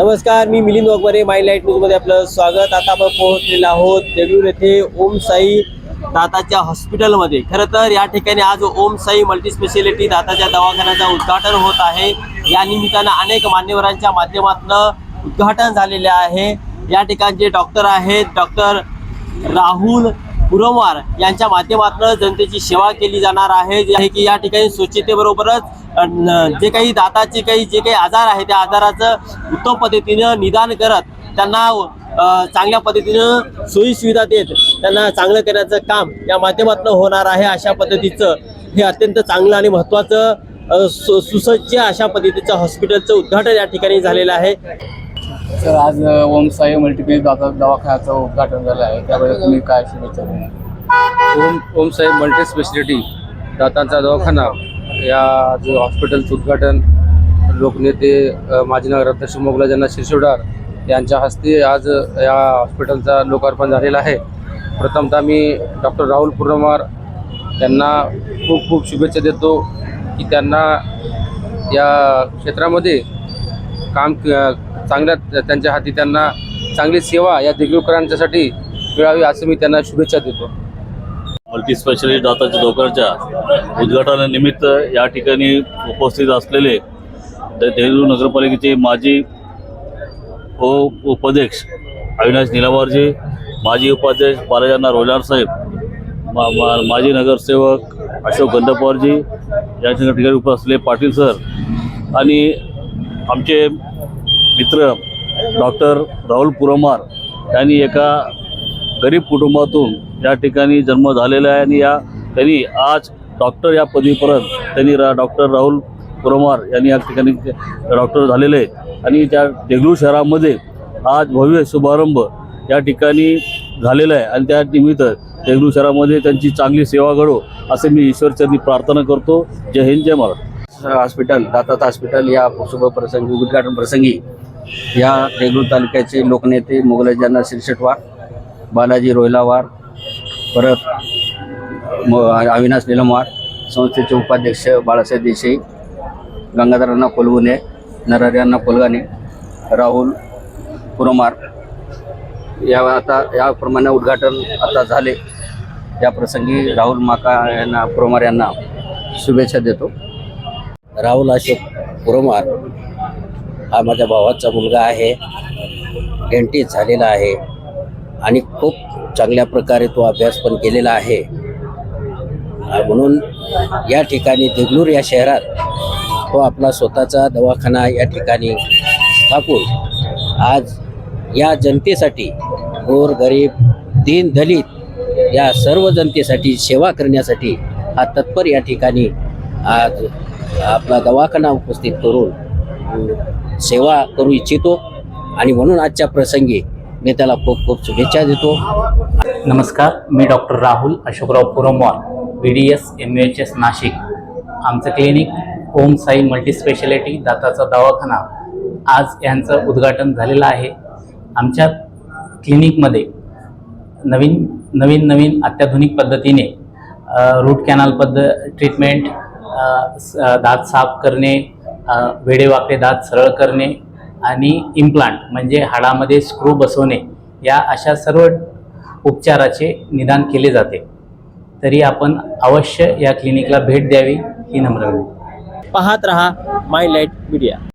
नमस्कार मी Milind Waghmare my light न्यूजमध्ये आपलं स्वागत. आता आपण पोहोचलेलो आहोत देगलूर येथे ओम साई दाताच्या हॉस्पिटलमध्ये. खरं तर या ठिकाणी आज ओम साई मल्टी स्पेशालिटी दाताच्या दवाखान्याचं उद्घाटन होत आहे. या निमित्तानं अनेक मान्यवरांच्या माध्यमातून उद्घाटन झालेले आहे. या ठिकाणचे डॉक्टर आहेत डॉक्टर राहुल पुरमवार यांच्या माध्यमातून जनतेची सेवा केली जाणार आहे. जे आहे की या ठिकाणी स्वच्छतेबरोबरच जे काही दाताचे काही जे काही आजार आहे त्या आजाराचं उत्तम पद्धतीनं निदान करत त्यांना चांगल्या पद्धतीनं सोयी सुविधा देत त्यांना चांगलं करण्याचं काम या माध्यमातून होणार आहे. अशा पद्धतीचं हे अत्यंत चांगलं आणि महत्त्वाचं सु- सुसज्ज अशा पद्धतीचं हॉस्पिटलचं उद्घाटन या ठिकाणी झालेलं आहे. सर आज ओमसाई ओम मल्टीपेज दाता दवाखान्याचं उद्घाटन झालं आहे. त्याबद्दल तुम्ही काय शुभेच्छा ओम ओमसाई मल्टी स्पेशालिटी दातांचा दवाखाना या जो हॉस्पिटलचं उद्घाटन. लोकनेते माजी नगराध्यक्ष मोगलाजना शिरसोडार यांच्या हस्ते आज या हॉस्पिटलचा लोकार्पण झालेला आहे. प्रथमतः मी डॉक्टर राहुल पुरमार त्यांना खूप खूप शुभेच्छा देतो की त्यांना या क्षेत्रामध्ये काम क- चांगल्या त्यांच्या हाती त्यांना चांगली सेवा या देगलूकरांच्यासाठी मिळावी असं मी त्यांना शुभेच्छा देतो. मल्टी स्पेशालिस्ट दाताच्या डोकरच्या उद्घाटनानिमित्त या ठिकाणी उपस्थित असलेले देहू नगरपालिकेचे माजी उ- उपाध्यक्ष अविनाश निलावारजी माजी उपाध्यक्ष बालाजांना रोजार साहेब मा, मा, माजी नगरसेवक अशोक गंदपवारजी या ठिकाणी उपस्थित असलेले पाटील सर आणि आमचे मित्र डॉक्टर राहुल पुरमार यांनी एका गरीब कुटुंबातून या ठिकाणी जन्म झालेला आहे आणि या त्यांनी आज डॉक्टर या पदवीपर्यंत त्यांनी रा डॉक्टर राहुल पुरमार यांनी या ठिकाणी डॉक्टर झालेले आहेत. आणि त्या देगलूर शहरामध्ये आज भव्य शुभारंभ या ठिकाणी झालेला आहे. आणि त्या निमित्त देगलूर शहरामध्ये त्यांची चांगली सेवा घडो असे मी ईश्वरचरणी प्रार्थना करतो. जय हिंद जय महाराष्ट्र. हॉस्पिटल दातात हॉस्पिटल या शुभ प्रसंगी उद्घाटन प्रसंगी या देगलूर तालुक्याचे लोकनेते मोगलाजांना शिरशेटवार बालाजी रोहिलावार परत अविनाश निलमवार संस्थेचे उपाध्यक्ष बाळासाहेब देसाई गंगाधरांना कोलगुने नरहऱ्यांना कोलगाने राहुल पुरमार या आता याप्रमाणे उद्घाटन आता झाले. या प्रसंगी राहुल माका यांना पुरमार यांना शुभेच्छा देतो. राहुल अशोक पुरमार हा माझ्या भावाचा मुलगा आहे. डेंटिस्ट झालेला आहे. आणि खूप चांगल्या प्रकारे तो अभ्यास पण केलेला आहे. म्हणून या ठिकाणी देगलूर या शहरात तो आपला स्वतःचा दवाखाना या ठिकाणी स्थापून आज या जनतेसाठी गोर गरीब दीन दलित या सर्व जनतेसाठी सेवा करण्यासाठी हा तत्पर या ठिकाणी आज आपला दवाखाना उपस्थित करून सेवा करू इच्छितो आणि म्हणून आजच्या प्रसंगी मी त्याला खूप खूप शुभेच्छा देतो. नमस्कार मी doctor Rahul Ashokrao Puramwar B D S M U H S Nashik. आमचं क्लिनिक ओम साई मल्टीस्पेशालिटी दाताचा दवाखाना आज यांचं उद्घाटन झालेलं आहे. आमच्या क्लिनिकमध्ये नवीन नवीन नवीन अत्याधुनिक पद्धतीने रूट कॅनल पद्ध ट्रीटमेंट स- दात साफ करणे वेडेवाकडे दात सरळ करणे आणि इम्प्लांट म्हणजे हाडामध्ये स्क्रू बसवणे या अशा सर्व उपचाराचे निदान केले जाते. तरी आपण अवश्य या क्लिनिकला भेट द्यावी ही नम्र पाहत रहा माय लाइट मीडिया